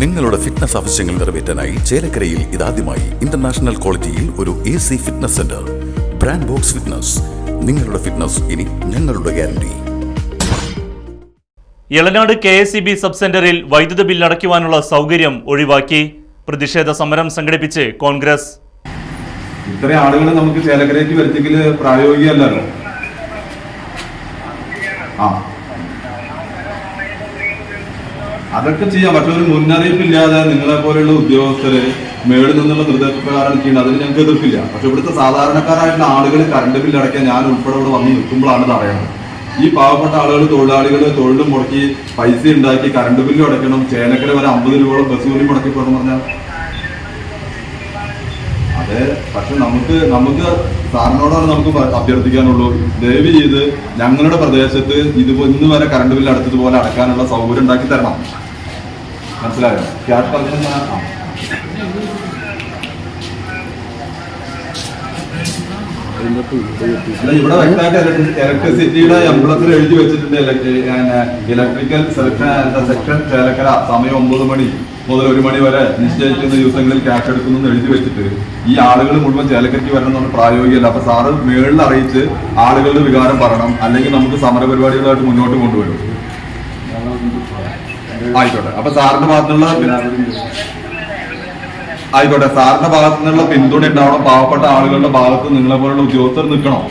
നിങ്ങളുടെ ഫിറ്റ്നസ് ആവശ്യങ്ങൾ നിറവേറ്റാനായി ചേലക്കരയിൽ ഇതാദ്യമായി ഇന്റർനാഷണൽ ക്വാളിറ്റിയിൽ ഒരു A C fitness centre brand box fitness നിങ്ങളുടെ ഫിറ്റ്നസ് ഇനി ഞങ്ങളുടെ guarantee Elanad K S C B sub സെന്ററിൽ വൈദ്യുത ബിൽ അടയ്ക്കുവാനുള്ള സൗകര്യം ഒഴിവാക്കി. പ്രതിഷേധ സമരം സംഘടിപ്പിച്ച് കോൺഗ്രസ്. ഇത്രയും ആളുകളെ നമുക്ക് ചേലക്കരയ്ക്ക് വരുത്തിക്കൽ പ്രായോഗികമല്ലല്ലോ. ആ. അതൊക്കെ ചെയ്യാം. പക്ഷെ ഒരു മുന്നറിയിപ്പില്ലാതെ നിങ്ങളെ പോലെയുള്ള ഉദ്യോഗസ്ഥര് മേളിൽ നിന്നുള്ള നിർദ്ദേശപ്രകാരം ചെയ്യുന്നത്. അതിന് ഞങ്ങൾക്ക് എതിർപ്പില്ല. പക്ഷെ ഇവിടുത്തെ സാധാരണക്കാരായിട്ടുള്ള ആളുകൾ കറണ്ട് ബില്ല് അടയ്ക്കാൻ ഞാൻ ഉൾപ്പെടെ ഇവിടെ വന്ന് നിൽക്കുമ്പോഴാണ് ഇത് അറിയുന്നത്. ഈ പാവപ്പെട്ട ആളുകൾ തൊഴിലാളികൾ തൊഴിലും മുടക്കി പൈസ ഉണ്ടാക്കി കറണ്ട് ബില്ലും അടയ്ക്കണം. ചേലക്കര വരെ അമ്പത് രൂപയോളം ബസ് കൂലി മുടക്കി പോകണം പറഞ്ഞാൽ പക്ഷെ നമുക്ക് നമുക്ക് സാറിനോടാണ് നമുക്ക് അഭ്യർത്ഥിക്കാനുള്ളൂ. ദയവ് ചെയ്ത് ഞങ്ങളുടെ പ്രദേശത്ത് ഇത് ഇന്ന് വരെ കറണ്ട് ബില്ല് അടച്ചതുപോലെ അടക്കാനുള്ള സൗകര്യം ഉണ്ടാക്കി തരണം. മനസ്സിലായോ? ഇവിടെ ഇലക്ട്രിസിറ്റിയുടെ എംബ്ലത്തിൽ എഴുതി വെച്ചിട്ടുണ്ട്. ഇലക്ട്രിക്കൽ സെലക്ഷൻ സെക്ഷൻ ചേലക്കര സമയം ഒമ്പത് മണി. മുതൽ ഒരു മണി വരെ നിശ്ചയിക്കുന്ന ദിവസങ്ങളിൽ ക്യാഷ് എടുക്കുന്നു എഴുതി വെച്ചിട്ട് ഈ ആളുകൾ മുഴുവൻ ചേലക്കരയ്ക്ക് വരണം എന്നുള്ള പ്രായോഗികമല്ല അപ്പൊ സാറ് മേളിൽ അറിയിച്ച് ആളുകളുടെ വികാരം പറയണം. അല്ലെങ്കിൽ നമുക്ക് സമര പരിപാടികളായിട്ട് മുന്നോട്ട് കൊണ്ടുവരും. ആയിക്കോട്ടെ. അപ്പൊ സാറിന്റെ ഭാഗത്തുനിന്നുള്ള ആയിക്കോട്ടെ. സാറിന്റെ ഭാഗത്തു നിന്നുള്ള പിന്തുണ ഉണ്ടാവണം. പാവപ്പെട്ട ആളുകളുടെ ഭാഗത്ത് നിങ്ങളെ പോലുള്ള ഉദ്യോഗസ്ഥർ നിൽക്കണം.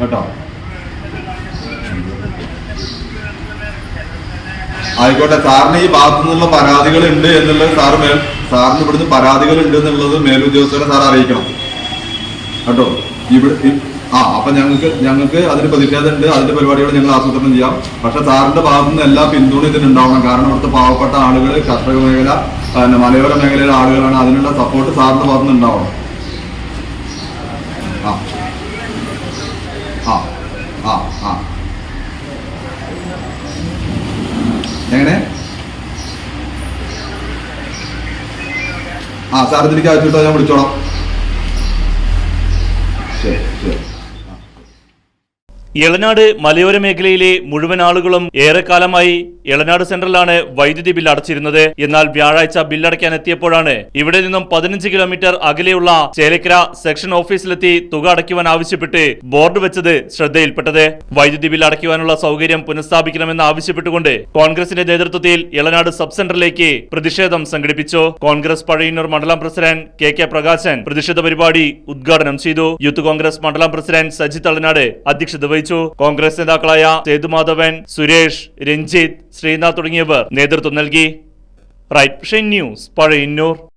കേട്ടോ? ആയിക്കോട്ടെ സാറിന് ഈ ഭാഗത്തു നിന്നുള്ള പരാതികൾ ഉണ്ട് എന്നുള്ളത് സാറ് മേൽ സാറിന് ഇവിടുന്ന് പരാതികൾ ഉണ്ട് എന്നുള്ളത് മേലുദ്യോഗസ്ഥരെ സാർ അറിയിക്കണം. കേട്ടോ? ഇവിടെ ആ അപ്പൊ ഞങ്ങൾക്ക് ഞങ്ങൾക്ക് അതിന് പ്രതിഷേധമുണ്ട് അതിന്റെ പരിപാടികൾ ഞങ്ങൾ ആസൂത്രണം ചെയ്യാം. പക്ഷെ സാറിന്റെ ഭാഗത്തു നിന്ന് എല്ലാ പിന്തുണ ഇതിനുണ്ടാവണം കാരണം ഇവിടുത്തെ പാവപ്പെട്ട ആളുകൾ കർഷക മേഖല പിന്നെ മലയോര മേഖലയിലെ ആളുകളാണ്. അതിനുള്ള സപ്പോർട്ട് സാറിന്റെ ഭാഗത്തുനിന്ന് ഉണ്ടാവണം. ആ ആ ആ എങ്ങനെ ആ സാർ ഇതിലേക്ക് അയച്ചിട്ടോ ഞാൻ വിളിച്ചോളാം. ശരി ശരി. ഇളനാട് മലയോര മേഖലയിലെ മുഴുവൻ ആളുകളും ഏറെക്കാലമായി ഇളനാട് സെന്ററിലാണ് വൈദ്യുതി ബിൽ അടച്ചിരുന്നത്. എന്നാൽ വ്യാഴാഴ്ച ബില്ലടയ്ക്കാൻ എത്തിയപ്പോഴാണ് ഇവിടെ നിന്നും പതിനഞ്ച് കിലോമീറ്റർ അകലെയുള്ള ചേലക്കര സെക്ഷൻ ഓഫീസിലെത്തി തുക അടയ്ക്കുവാൻ ആവശ്യപ്പെട്ട് ബോർഡ് വെച്ചത് ശ്രദ്ധയിൽപ്പെട്ടത്. വൈദ്യുതി ബിൽ അടയ്ക്കുവാനുള്ള സൗകര്യം പുനഃസ്ഥാപിക്കണമെന്ന് ആവശ്യപ്പെട്ടുകൊണ്ട് കോൺഗ്രസിന്റെ നേതൃത്വത്തിൽ ഇളനാട് സബ് സെന്ററിലേക്ക് പ്രതിഷേധം സംഘടിപ്പിച്ചു. കോൺഗ്രസ് പഴയന്നൂർ മണ്ഡലം പ്രസിഡന്റ് കെ കെ പ്രകാശൻ പ്രതിഷേധ പരിപാടി ഉദ്ഘാടനം ചെയ്തു. യൂത്ത് കോൺഗ്രസ് മണ്ഡലം പ്രസിഡന്റ് സജിത് അളനാട് അധ്യക്ഷത വഹിച്ചു. കോൺഗ്രസ് നേതാക്കളായ സേതുമാധവൻ സുരേഷ് രഞ്ജിത്ത് ശ്രീനാഥ് തുടങ്ങിയവർ നേതൃത്വം നൽകി. Right news Pazhayannur.